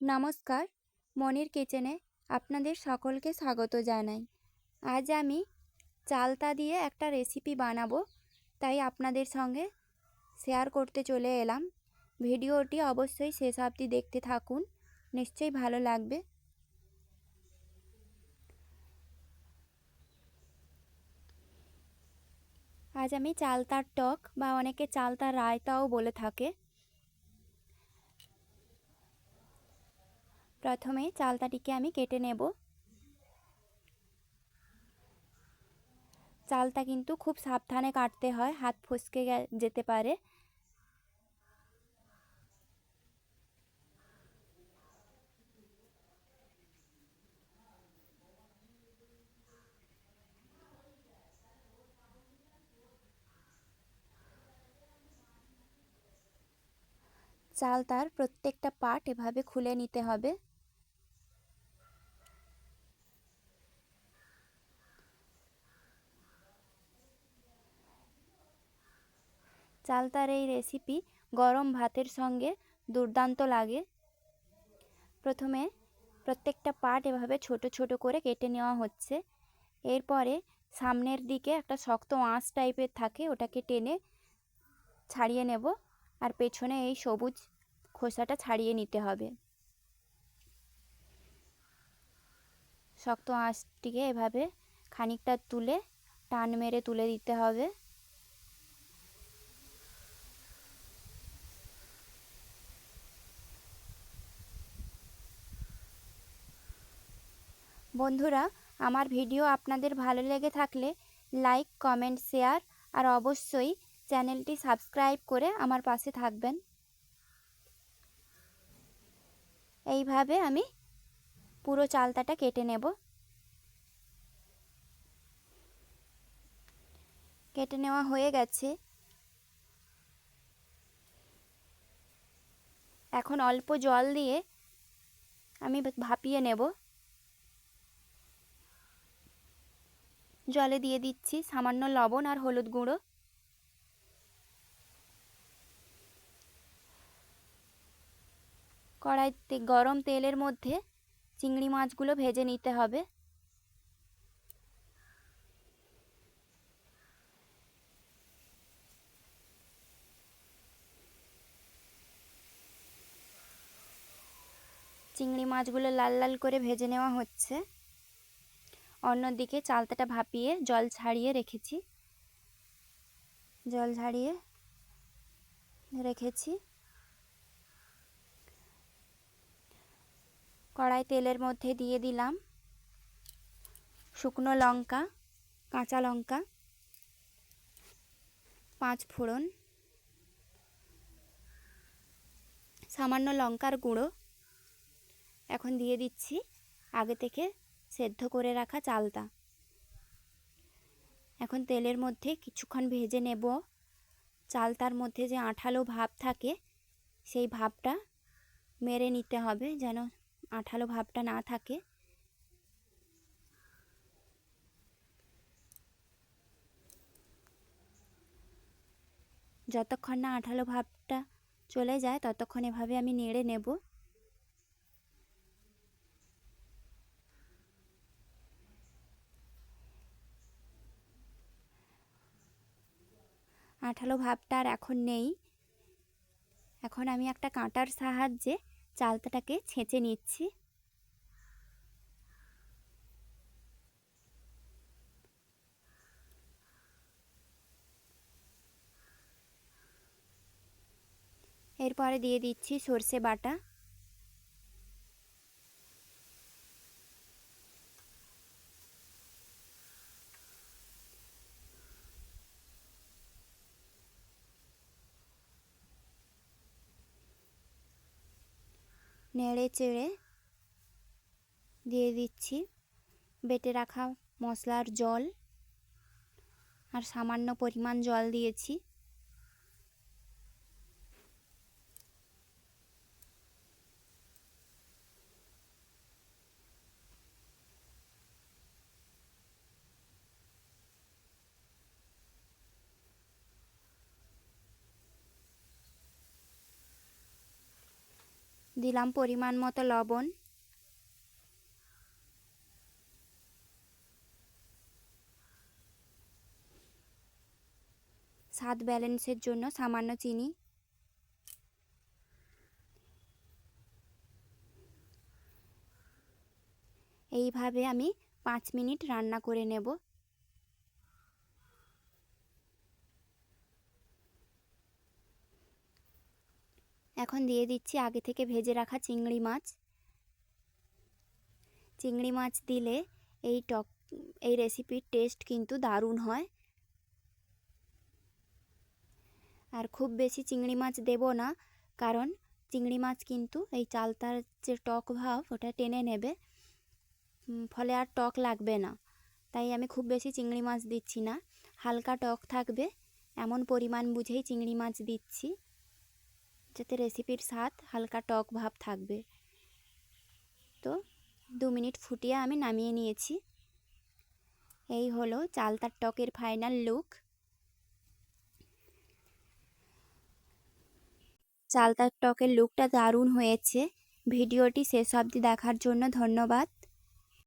নমস্কার, মনির কিচেনে আপনাদের সকলকে স্বাগত জানাই। আজ আমি চালতা দিয়ে একটা রেসিপি বানাবো, তাই আপনাদের সঙ্গে শেয়ার করতে চলে এলাম। ভিডিওটি অবশ্যই শেষ অবধি দেখতে থাকুন, নিশ্চয়ই ভালো লাগবে। আজ আমি চালতার টক বা অনেকে চালতার রায়তাও বলে থাকে। প্রথমে চালতাটিকে আমি কেটে নেব। চালটা কিন্তু খুব সাবধানে কাটতে হয়, হাত ফসকে যেতে পারে। চাল তার প্রত্যেকটা পার্ট এভাবে খুলে নিতে হবে। চালতার এই রেসিপি গরম ভাতের সঙ্গে দুর্দান্ত লাগে। প্রথমে প্রত্যেকটা পার্ট এভাবে ছোট ছোট করে কেটে নেওয়া হচ্ছে। এরপরে সামনের দিকে একটা শক্ত আঁশ টাইপের থাকে, ওটাকে টেনে ছাড়িয়ে নেব আর পেছনে এই সবুজ খোসাটা ছাড়িয়ে নিতে হবে। শক্ত আঁশটিকে এভাবে খানিকটা তুলে টান মেরে তুলে দিতে হবে। বন্ধুরা, আমার ভিডিও আপনাদের ভালো লেগে থাকলে লাইক কমেন্ট শেয়ার আর অবশ্যই চ্যানেলটি সাবস্ক্রাইব করে আমার পাশে থাকবেন। এইভাবে আমি পুরো চালতাটা কেটে নেব। কেটে নেওয়া হয়ে গেছে। এখন অল্প জল দিয়ে আমি ভাপিয়ে নেব। জলে দিয়ে দিচ্ছি, সামান্য লবণ আর হলুদ গুঁড়ো। কড়াইতে গরম তেলের মধ্যে চিংড়ি মাছগুলো ভেজে নিতে হবে। চিংড়ি মাছগুলো লাল লাল করে ভেজে নেওয়া হচ্ছে। অন্যদিকে চালতাটা ভাপিয়ে জল ছাড়িয়ে রেখেছি। জল ঝাড়িয়ে রেখেছি। কড়াই তেলের মধ্যে দিয়ে দিলাম শুকনো লঙ্কা, কাঁচা লঙ্কা, পাঁচ ফোড়ন, সামান্য লঙ্কার গুঁড়ো। এখন দিয়ে দিচ্ছি আগে থেকে সেদ্ধ করে রাখা চালটা। এখন তেলের মধ্যে কিছুক্ষণ ভেজে নেব। চালতার মধ্যে যে আঠালো ভাব থাকে, সেই ভাবটা মেরে নিতে হবে যেন আঠালো ভাবটা না থাকে। যতক্ষণ না আঠালো ভাবটা চলে যায়, ততক্ষণ এভাবে আমি নেড়ে নেব। আঠালো ভাবটা আর এখন নেই। এখন আমি একটা কাঁটার সাহায্যে চালতাটাকে ছেঁচে নিচ্ছি। এরপরে দিয়ে দিচ্ছি সর্ষে বাটা। নেড়ে চেড়ে দিয়ে দিচ্ছি। বেটে রাখা মশলার জল আর সামান্য পরিমাণ জল দিয়েছি। দিলাম পরিমাণ মতো লবণ। স্বাদ ব্যালেন্সের জন্য সামান্য চিনি। এইভাবে আমি পাঁচ মিনিট রান্না করে নেব। এখন দিয়ে দিচ্ছি আগে থেকে ভেজে রাখা চিংড়ি মাছ। চিংড়ি মাছ দিলে এই টক, এই রেসিপির টেস্ট কিন্তু দারুণ হয়। আর খুব বেশি চিংড়ি মাছ দেব না, কারণ চিংড়ি মাছ কিন্তু এই চালতার যে টক ভাব, ওটা টেনে নেবে। ফলে আর টক লাগবে না। তাই আমি খুব বেশি চিংড়ি মাছ দিচ্ছি না। হালকা টক থাকবে। এমন পরিমাণ বুঝেই চিংড়ি মাছ দিচ্ছি। যাতে রেসিপির স্বাদ হালকা টক ভাব থাকবে। তো দু মিনিট ফুটিয়ে আমি নামিয়ে নিয়েছি। এই হলো চালতার টকের ফাইনাল লুক চালতার টকের লুকটা দারুণ হয়েছে। ভিডিওটি শেষ অবধি দেখার জন্য ধন্যবাদ।